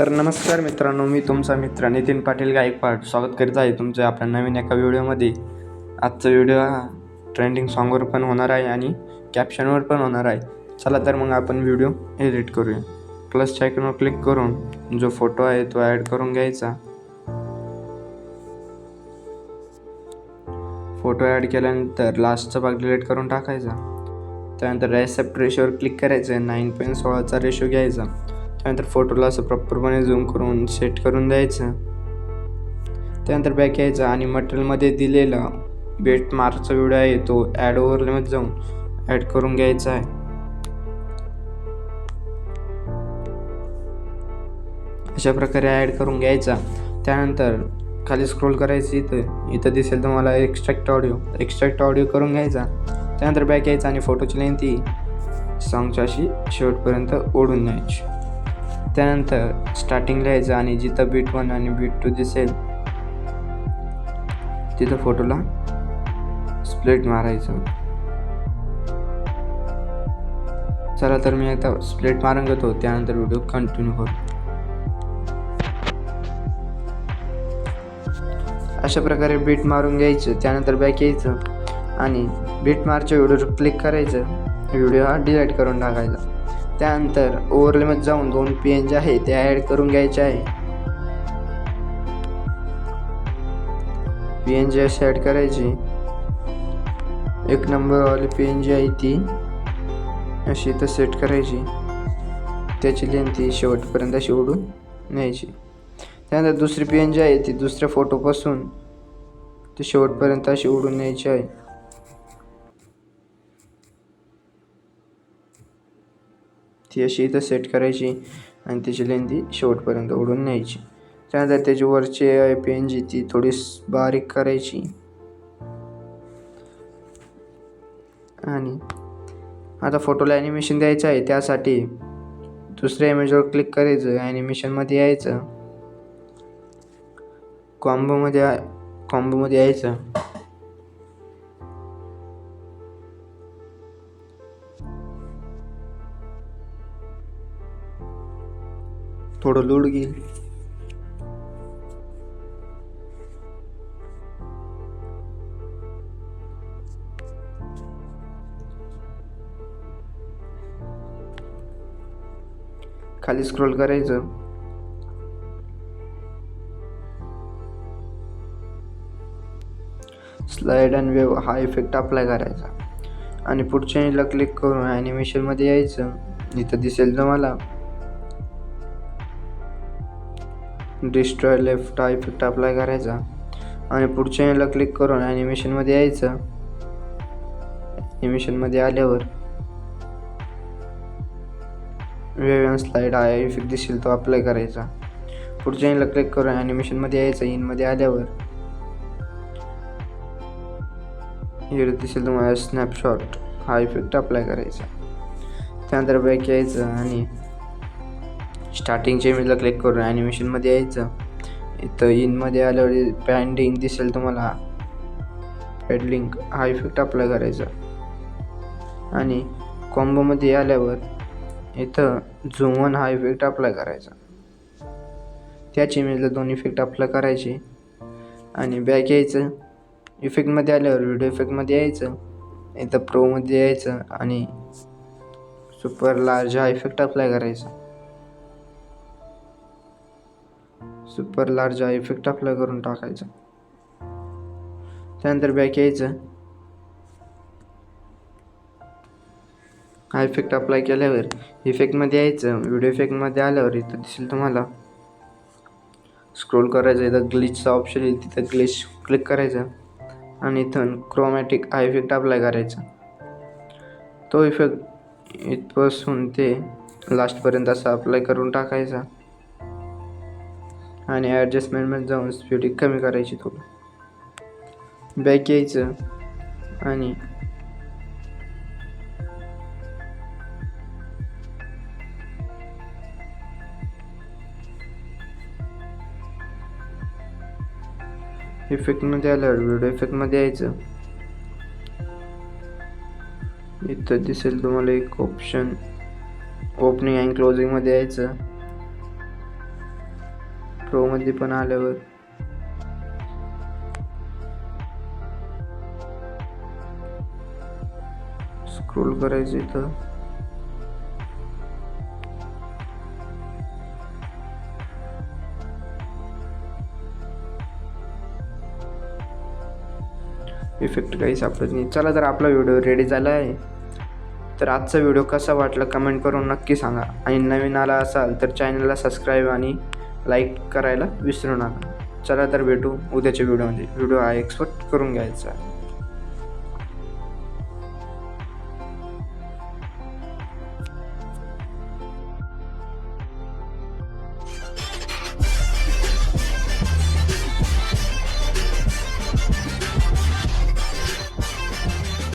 तर नमस्कार मित्रांनो मी तुमचा मित्र नितीन पाटील गायकवाड. स्वागत करीत आहे तुमच्या आपल्या नवीन एका व्हिडिओमध्ये. आजचा व्हिडिओ हा ट्रेंडिंग सॉन्गवर पण होणार आहे आणि कॅप्शनवर पण होणार आहे. चला तर मग आपण व्हिडिओ एडिट करूया. प्लसच्या आयकॉनवर क्लिक करून जो फोटो आहे तो ॲड करून घ्यायचा. फोटो ॲड केल्यानंतर लास्टचा भाग डिलीट करून टाकायचा. त्यानंतर रेसेप्ट रेशोवर क्लिक करायचं. आहे नाईन पॉईंट सोळाचा रेशो घ्यायचा. त्यानंतर फोटोला असं प्रॉपरपणे झूम करून सेट करून द्यायचं. त्यानंतर बॅक यायचं आणि मटेरियलमध्ये दिलेला बेट मार्कचा व्हिडिओ आहे तो ॲड ओव्हरलेमध्ये जाऊन ॲड करून घ्यायचा आहे. अशा प्रकारे ॲड करून घ्यायचा. त्यानंतर खाली स्क्रोल करायचं इथं. इथं दिसेल तुम्हाला एक्स्ट्रॅक्ट ऑडिओ एक्स्ट्रॅक्ट ऑडिओ करून घ्यायचा. त्यानंतर बॅक यायचा आणि फोटोची लेंथ ही सॉंगच्या अशी शेवटपर्यंत ओढून द्यायची त्यानंतर स्टार्टिंगला यायचं आणि जिथं बीट वन आणि बीट टू दिसेल तिथं फोटोला स्प्लिट मारायचं. चला तर मी आता स्प्लिट मारून घेतो त्यानंतर व्हिडिओ कंटिन्यू करू. अशा प्रकारे बीट मारून घ्यायचं त्यानंतर बॅक यायचं आणि बीट मारच्या व्हिडिओवर क्लिक करायचं व्हिडिओ हा डिलीट करून टाकायचा. त्यानंतर ओव्हरलेमध्ये जाऊन दोन पी एन जे आहे ते ॲड करून घ्यायचे आहे. पी एन जी अशी ॲड करायची. एक नंबरवाली पी एन जी आहे ती अशी इथं सेट करायची. त्याची लेन ती शेवटपर्यंत अशी ओढून न्यायची. त्यानंतर दुसरी पी एन जी आहे ती दुसऱ्या फोटोपासून ती शेवटपर्यंत अशी ओढून न्यायची आहे. ती अशी इथं सेट करायची आणि त्याची लेंदी शेवटपर्यंत ओढून न्यायची. त्यानंतर त्याची वरची पेन जी ती थोडी बारीक करायची. आणि आता फोटोला ॲनिमेशन द्यायचं आहे त्यासाठी दुसऱ्या इमेजवर क्लिक करायचं ॲनिमेशनमध्ये यायचं. कॉम्बोमध्ये कॉम्बोमध्ये यायचं. थोडं लोड घेईल. खाली स्क्रोल करायचं. स्लाइड अँड वेव हा इफेक्ट अप्लाय करायचा. आणि पुढच्या क्लिक करून ॲनिमेशनमध्ये यायचं. इथं दिसेल तुम्हाला. डिस्ट्रॉय लेफ्ट हा इफेक्ट अप्लाय करायचा. आणि पुढच्या याला क्लिक करून ॲनिमेशनमध्ये यायचं. ॲनिमेशनमध्ये आल्यावर वेव स्लाइड हा इफेक्ट दिसेल तो अप्लाय करायचा. पुढच्या याला क्लिक करून ॲनिमेशनमध्ये यायचं इनमध्ये आल्यावर इकडे दिसेल तुम्हाला स्नॅपशॉट हा इफेक्ट अप्लाय करायचा. त्यानंतर बॅक यायचं आणि स्टार्टिंगच्या इमेजला क्लिक करून ॲनिमेशनमध्ये यायचं. इथं इनमध्ये आल्यावर पॅन्डिंग दिसेल तुम्हाला. पेडलिंक हा इफेक्ट अप्लाय करायचा. आणि कॉम्बोमध्ये आल्यावर इथं झुमन हा इफेक्ट अप्लाय करायचा. त्याच इमेजला दोन इफेक्ट अप्लाय करायचे. आणि बॅक यायचं. इफेक्टमध्ये आल्यावर व्हिडिओ इफेक्टमध्ये यायचं. इथं प्रोमध्ये यायचं आणि सुपर लार्ज हा इफेक्ट अप्लाय करायचा. सुपर लार्ज हा इफेक्ट अप्लाय करून टाकायचा. त्यानंतर बॅक यायचं. हा इफेक्ट अप्लाय केल्यावर इफेक्टमध्ये यायचं. व्हिडिओ इफेक्टमध्ये आल्यावर इथं दिसेल तुम्हाला. स्क्रोल करायचं इथं ग्लिचचा ऑप्शन येईल तिथं ग्लिच क्लिक करायचं. आणि इथून क्रोमॅटिक हा इफेक्ट अप्लाय करायचा. तो इफेक्ट इथपासून ते लास्टपर्यंत असा अप्लाय करून टाकायचा. आणि ॲडजस्टमेंटमध्ये जाऊन स्पीड कमी करायची थोडं. बॅक यायचं आणि इफेक्टमध्ये आल्यावर व्हिडिओ इफेक्टमध्ये यायचं. इथं दिसेल तुम्हाला एक ऑप्शन ओपनिंग अँड क्लोजिंगमध्ये यायचं. प्रोमध्ये पण आल्यावर. स्क्रोल करायचं इथं. इफेक्ट काही सापडत नाही. चला तर आपला व्हिडिओ रेडी झाला आहे तर आजचा व्हिडिओ कसा वाटला कमेंट करून नक्की सांगा. आणि नवीन आला असाल तर चॅनलला सबस्क्राईब आणि लाईक करायला विसरू नका. चला तर भेटू उद्याच्या व्हिडिओमध्ये. व्हिडिओ हा एक्सपोर्ट करून घ्यायचा. आहे